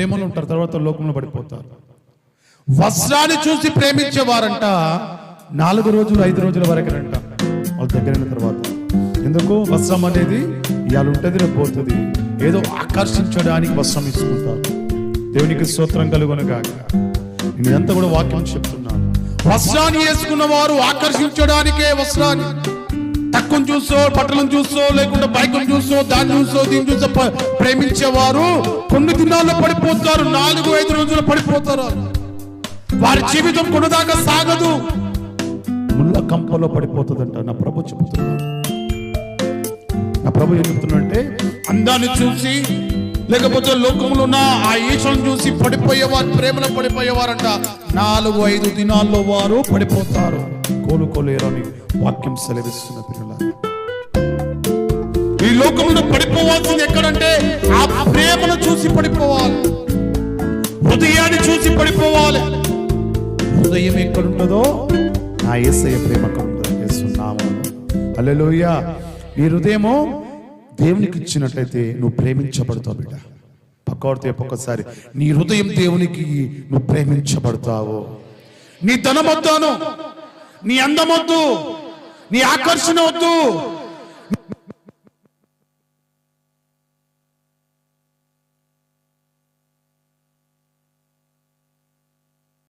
ప్రేమలో ఉంటారు తర్వాత లోకంలో పడిపోతారు. వస్త్రాన్ని చూసి ప్రేమించేవారంట. నాలుగు రోజులు ఐదు రోజుల వరకేనంట. వాళ్ళ దగ్గరైన తర్వాత. ఎందుకు? వస్త్రం అనేది ఇవాళ ఉంటుంది రేపు పోతుంది. ఏదో ఆకర్షించడానికి వస్త్రం ఇసుకుంటారు దేవునికి స్తోత్రం కలుగునగాక నేను ఎంత కూడా వాక్యం చెప్తున్నాను. వస్త్రాన్ని వేసుకున్న వారు ఆకర్షించడానికే వస్త్రాన్ని. తక్కువ చూసో బట్టలను చూసో లేకుంటే బైకులు చూసో దాన్ని చూసో దీన్ని చూసో ప్రేమించేవారు కొన్ని దినాల్లో పడిపోతారు నాలుగు ఐదు రోజులు పడిపోతారు. వారి జీవితం కొనదాకా సాగదు. ముళ్ళ కంపలో పడిపోతుందంట. నా ప్రభు చెబుతున్నాడు నా ప్రభు ఏం అంటే అందాన్ని చూసి లేకపోతే లోకంలో ఉన్న ఆ ఈశ్వరం చూసి పడిపోయేవారు ప్రేమలో పడిపోయేవారంట. నాలుగు ఐదు దినాల్లో వారు పడిపోతారు. కోలుకోలేరు అని వాక్యం సెలవిస్తున్న పిల్లల ఈ లోకంలో పడిపోవాల్సింది ఎక్కడంటే ఆ ప్రేమను చూసి పడిపోవాలి. హృదయాన్ని చూసి పడిపోవాలి. హృదయం ఎక్కడుంటుందో నా ఏసయ ప్రేమకం చేస్తున్నాము అల్లెలోయ ఈ హృదయము దేవునికి ఇచ్చినట్లయితే నువ్వు ప్రేమించబడతావు బిడ్డ. పక్కవాడితో ఒక్కొక్కసారి నీ హృదయం దేవునికి నువ్వు ప్రేమించబడతావు. నీ ధనమొద్దాను నీ అందమొద్దు. నీ ఆకర్షణ వద్దు.